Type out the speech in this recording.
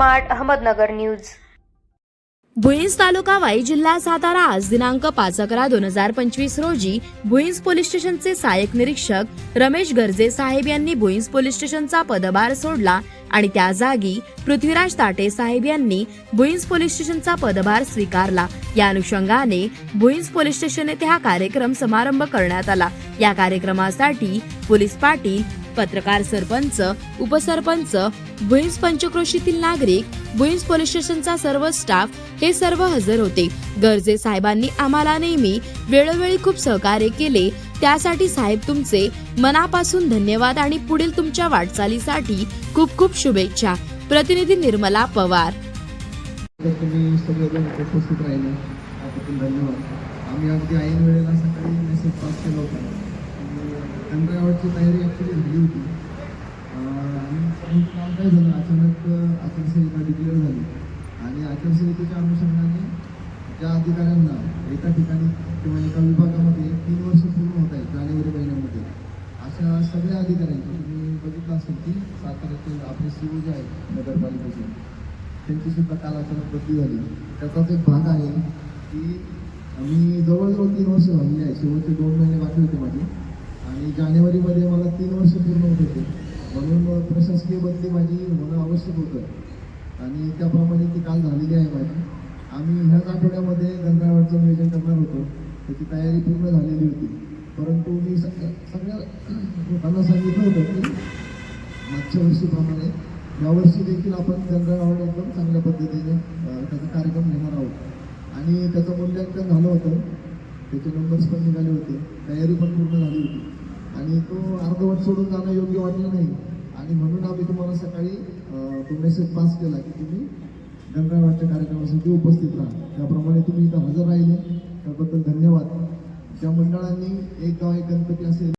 Smart Ahmednagar news. Bhuinj taluka Wai जिल्हा सातारा आज दिनांक पाच अकरा दोन हजार पंचवीस रोजी भुईंज पोलीस स्टेशनचे सहाय्यक निरीक्षक रमेश गर्जे साहेब यांनी भुईंज पोलीस स्टेशनचा पदभार सोडला आणि त्या जागी पृथ्वीराज ताटे साहेब यांनी भुईंज पोलीस स्टेशनचा पदभार स्वीकारला. या अनुषंगाने भुईंज पोलीस स्टेशन येथे हा कार्यक्रम समारंभ करण्यात आला. या कार्यक्रमासाठी पोलीस पाटील पत्रकार सरपंच उपसरपंच भुईंज पंचक्रोशीतील नागरिक भुईंज पोलीस स्टेशनचा सर्व स्टाफ हे सर्व हजर होते. गरजे साहेबांनी आम्हाला नेहमी वेळोवेळी खूप सहकार्य केले. त्यासाठी साहेब तुमचे मनापासून धन्यवाद आणि पुढील तुमच्या वाटचालीसाठी खूप खूप शुभेच्छा. प्रतिनिधी निर्मला पवार. उपस्थित राहिले. धन्यवाद. आम्ही अगदी ऐन वेळेला सकाळी मेसेज पास केला होता. गणरायावरची तयारी ॲक्च्युली झाली होती. आणि काम काय झालं अचानक आचारसंहिता डिक्लेअर झाली. आणि आचारसंहितेच्या अनुषंगाने ज्या अधिकाऱ्यांना एका ठिकाणी किंवा एका विभागामध्ये तीन वर्ष पूर्ण होत आहेत जानेवारी महिन्यामध्ये अशा सगळ्या अधिकाऱ्यांची तुम्ही बघितलं असेल की साताऱ्याचे आपले सी जे आहेत नगरपालिकेचे त्यांची सुद्धा काल अचानक बदली झाली. त्याचाच एक भाग आहे की मी जवळजवळ तीन वर्ष झालेली आहे शेवटचे दोन महिने बाकी होते माझे. आणि जानेवारीमध्ये मला तीन वर्ष पूर्ण होत होते. म्हणून प्रशासकीय बदली माझी होणं आवश्यक होतं. आणि त्याप्रमाणे ती काल झालेली आहे माझी. आम्ही ह्याच आठवड्यामध्ये गंगावाडचं नियोजन करणार होतो. त्याची तयारी पूर्ण झालेली होती. परंतु मी सगळ्या सगळ्या लोकांना सांगितलं होतं की मागच्या वर्षीप्रमाणे यावर्षी देखील आपण गंगाळावर एकदम चांगल्या पद्धतीने त्याचा कार्यक्रम घेणार आहोत. आणि त्याचं मूल्यांकन झालं होतं. त्याचे नंबर्स पण निघाले होते. तयारी पण पूर्ण झाली होती. आणि तो अर्धवट सोडून जाणं योग्य वाटलं नाही. आणि म्हणून आम्ही तुम्हाला सकाळी तो मेसेज पास केला की तुम्ही गंगावाडच्या कार्यक्रमासाठी उपस्थित राहा. त्याप्रमाणे तुम्ही इथं हजर राहिले. त्याबद्दल धन्यवाद. ज्या मंडळांनी एक गाव एक गणपती असेल